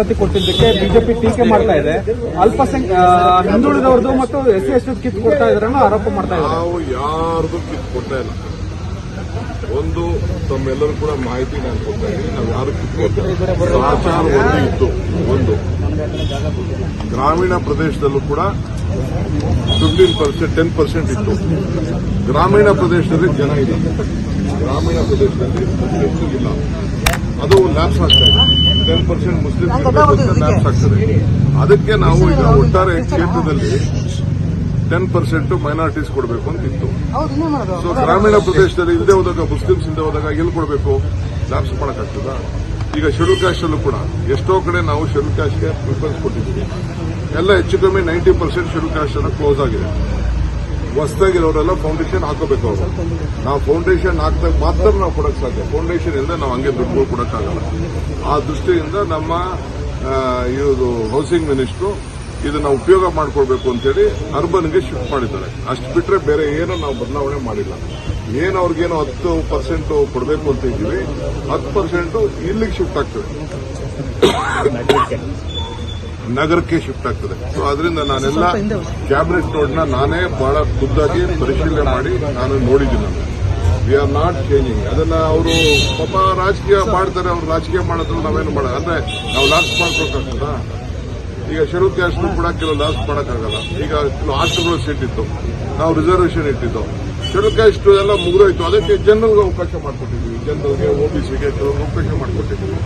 ಕೊಟ್ಟಿದ್ದಕ್ಕೆ ಬಿಜೆಪಿ ಟೀಕೆ ಮಾಡ್ತಾ ಇದೆ. ಅಲ್ಪಸಂಖ್ಯ ಹಿಂದುಳಿದವ್ರದ್ದು ಮತ್ತು ಎಸ್ ಎಸ್ ಕಿತ್ ಕೊಡ್ತಾ ಇದ್ರ ಆರೋಪ ಮಾಡ್ತಾ ಇದ್ದಾರೆ. ನಾವು ಯಾರ್ದು ಕಿತ್ ಕೊಡ್ತಾ ಇಲ್ಲ. ಒಂದು, ತಮ್ಮೆಲ್ಲರೂ ಕೂಡ ಮಾಹಿತಿ ನಾನು ಕೊಡ್ತಾ ಇದ್ದೀನಿ. ನಾವು ಯಾರು ಕಿತ್ ಕೊಡ್ತೀವಿ ಇತ್ತು. ಒಂದು, ಗ್ರಾಮೀಣ ಪ್ರದೇಶದಲ್ಲೂ ಕೂಡ ಫಿಫ್ಟೀನ್ ಪರ್ಸೆಂಟ್ ಟೆನ್ ಪರ್ಸೆಂಟ್ ಇತ್ತು. ಗ್ರಾಮೀಣ ಪ್ರದೇಶದಲ್ಲಿ ಜನ ಇಲ್ಲ. ಗ್ರಾಮೀಣ ಪ್ರದೇಶದಲ್ಲಿ ಅದು ಲ್ಯಾಪ್ಸ್ ಆಗ್ತಾ ಇದೆ. ಟೆನ್ ಪರ್ಸೆಂಟ್ ಮುಸ್ಲಿಂ ಲ್ಯಾಪ್ಸ್ ಆಗ್ತದೆ ಅದಕ್ಕೆ ನಾವು ಈಗ ಒಟ್ಟಾರೆ ಕ್ಷೇತ್ರದಲ್ಲಿ ಟೆನ್ ಪರ್ಸೆಂಟ್ ಮೈನಾರಿಟೀಸ್ ಕೊಡಬೇಕು ಅಂತ ಇತ್ತು. ಸೊ ಗ್ರಾಮೀಣ ಪ್ರದೇಶದಲ್ಲಿ ಇಲ್ಲದೆ ಹೋದಾಗ ಮುಸ್ಲಿಮ್ಸ್ ಇಲ್ಲದೆ ಹೋದಾಗ ಎಲ್ಲಿ ಕೊಡಬೇಕು? ಲ್ಯಾಪ್ಸ್ ಮಾಡೋಕ್ಕಾಗ್ತದ? ಈಗ ಶೆಡ್ಯೂಲ್ ಕ್ಯಾಸ್ಟ್ ಅಲ್ಲೂ ಕೂಡ ಎಷ್ಟೋ ಕಡೆ ನಾವು ಶೆಡ್ಯೂಲ್ ಕ್ಯಾಸ್ಟ್ಗೆ ಪ್ರಿಫರೆನ್ಸ್ ಕೊಟ್ಟಿದ್ದೀವಿ. ಎಲ್ಲ ಹೆಚ್ಚು ಕಮ್ಮಿ ನೈಂಟಿ ಪರ್ಸೆಂಟ್ ಶೆಡ್ಯೂಲ್ ಕ್ಯಾಸ್ಟ್ ಅನ್ನು ಕ್ಲೋಸ್ ಆಗಿದೆ. ಹೊಸದಾಗಿರೋರೆಲ್ಲ ಫೌಂಡೇಶನ್ ಹಾಕೋಬೇಕು ಅವರು. ನಾವು ಫೌಂಡೇಶನ್ ಹಾಕಿದಾಗ ಮಾತ್ರ ನಾವು ಕೊಡಕ್ ಸಾಧ್ಯ. ಫೌಂಡೇಶನ್ ಇಲ್ಲದೆ ನಾವು ಹಂಗೆ ದುಡ್ಡುಗಳು ಕೊಡಕ್ಕಾಗಲ್ಲ. ಆ ದೃಷ್ಟಿಯಿಂದ ನಮ್ಮ ಇದು ಹೌಸಿಂಗ್ ಮಿನಿಸ್ಟ್ರು ಇದನ್ನ ಉಪಯೋಗ ಮಾಡ್ಕೊಳ್ಬೇಕು ಅಂತೇಳಿ ಅರ್ಬನ್ಗೆ ಶಿಫ್ಟ್ ಮಾಡಿದ್ದಾರೆ. ಅಷ್ಟು ಬಿಟ್ಟರೆ ಬೇರೆ ಏನೋ ನಾವು ಬದಲಾವಣೆ ಮಾಡಿಲ್ಲ. ಏನು ಅವ್ರಿಗೇನೋ ಹತ್ತು ಪರ್ಸೆಂಟ್ ಕೊಡಬೇಕು ಅಂತ ಇದ್ದೀವಿ. ಹತ್ತು ಪರ್ಸೆಂಟ್ ಇಲ್ಲಿಗೆ ಶಿಫ್ಟ್ ಆಗ್ತದೆ. ನಗರಕ್ಕೆ ಶಿಫ್ಟ್ ಆಗ್ತದೆ. ಸೊ ಅದರಿಂದ ನಾನೆಲ್ಲ ಕ್ಯಾಬಿನೆಟ್ ನೋಡ್ನ ನಾನೇ ಬಹಳ ಖುದ್ದಾಗಿ ಪರಿಶೀಲನೆ ಮಾಡಿ ನಾನು ನೋಡಿದ್ದೀನಿ ವಿ ಆರ್ ನಾಟ್ ಚೇಂಜಿಂಗ್ ಅದನ್ನ ಅವರು ಪಾಪ ರಾಜಕೀಯ ಮಾಡ್ತಾರೆ ಅವ್ರು ರಾಜಕೀಯ ಮಾಡಿದ್ರು ನಾವೇನು ಮಾಡ ಅಂದ್ರೆ ನಾವು ಲಾಸ್ಟ್ ಮಾಡ್ಕೊಳಕ್ಕಾಗ್ತದ ಈಗ ಶರೂ ಕ್ಯಾಸ್ಟ್ ಕೂಡ ಕೆಲವು ಲಾಸ್ಟ್ ಮಾಡೋಕ್ಕಾಗಲ್ಲ. ಈಗ ಕೆಲವು ಹಾಸ್ಟೆಲ್ಗಳು ಸೀಟ್ ಇತ್ತು. ನಾವು ರಿಸರ್ವೇಷನ್ ಇಟ್ಟಿದ್ದು. ಶೆಡ್ಯೂಲ್ ಇಷ್ಟು ಎಲ್ಲ ಮುಗಿದೋಯ್ತು. ಅದಕ್ಕೆ ಜನರಿಗೆ ಅವಕಾಶ ಮಾಡಿಕೊಟ್ಟಿದ್ದೀವಿ. ಜನರಿಗೆ ಓಬಿಸಿಗೆ ಕೆಲವರು ಅವಕಾಶ ಮಾಡಿಕೊಟ್ಟಿದ್ದೀವಿ.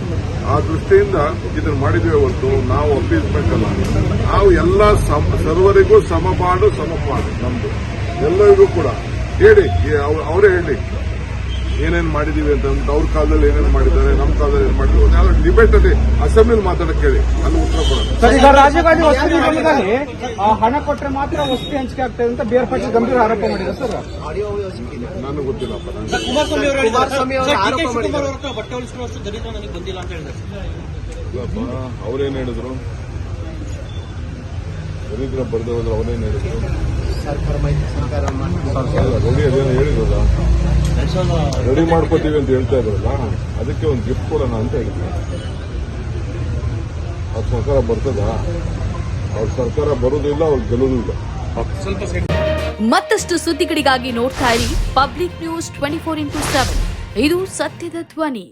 ಆ ದೃಷ್ಟಿಯಿಂದ ಇದನ್ನು ಮಾಡಿದ್ವಿ ಹೊರತು ನಾವು ಅಪ್ಪಿಸಬೇಕಲ್ಲ ನಾವು ಎಲ್ಲ ಸರ್ವರಿಗೂ ಸಮಪಾಡು ಸಮಪಾಡು ನಮ್ದು. ಎಲ್ಲರಿಗೂ ಕೂಡ. ಹೇಳಿ ಅವರೇ ಹೇಳಿ. ಏನೇನ್ ಮಾಡಿದೀವಿ ಅಂತ ಅಂದ್ಬಿಟ್ಟು ಅವ್ರ ಕಾಲದಲ್ಲಿ ಏನೇನು ಮಾಡಿದ್ದಾರೆ ನಮ್ಮ ಕಾಲದಲ್ಲಿ ಏನ್ ಮಾಡಿದ್ರು ಯಾವ್ದು ಡಿಬೇಟ್ ಅಲ್ಲಿ ಅಸೆಂಬ್ಲಿ ಮಾತಾಡಕ್ಕೆ ಹೇಳಿ ಅಲ್ಲಿ ಉತ್ತರ ಈಗ ರಾಜೀವ್ ಗಾಂಧಿ ವಸತಿ ನಿಗಮದಲ್ಲಿ ಹಣ ಕೊಟ್ಟರೆ ಮಾತ್ರ ವಸತಿ ಹಂಚಿಕೆ ಆಗ್ತದೆ ಅಂತ ಬೇರೆ ಪಕ್ಷ ಪಾಟೀಲ್ ಗಂಭೀರ ಆರೋಪ ಮಾಡಿದ್ರು ಸರ್. ನನಗೆ ಗೊತ್ತಿಲ್ಲಪ್ಪ ಅವ್ರೇನ್ ಹೇಳಿದ್ರು? ದರಿದ್ರ ಬರ್ದೇ ಹೋದ್ರೆ ಅವರೇನ್ ಹೇಳಿದ್ರು? ಸರ್ಕಾರ ರೆಡಿ ಮಾಡ್ಕೋತೀವಿ ಅಂತ ಹೇಳ್ತಾ ಇದ್ರಲ್ಲ ಅದಕ್ಕೆ ಒಂದು ಗಿಫ್ಟ್ ಕೊಡೋಣ ಅಂತ ಹೇಳಿದ್ವಿ. ಅವ್ರ ಸರ್ಕಾರ ಬರ್ತದ? ಅವ್ರ ಸರ್ಕಾರ ಬರೋದಿಲ್ಲ ಅವ್ರು ಗೆಲ್ಲೋದಿಲ್ಲ ಮತ್ತಷ್ಟು ಸುದ್ದಿಗಳಿಗಾಗಿ ನೋಡ್ತಾ ಇರಿ public news twenty four into seven. ಇದು ಸತ್ಯದ ಧ್ವನಿ.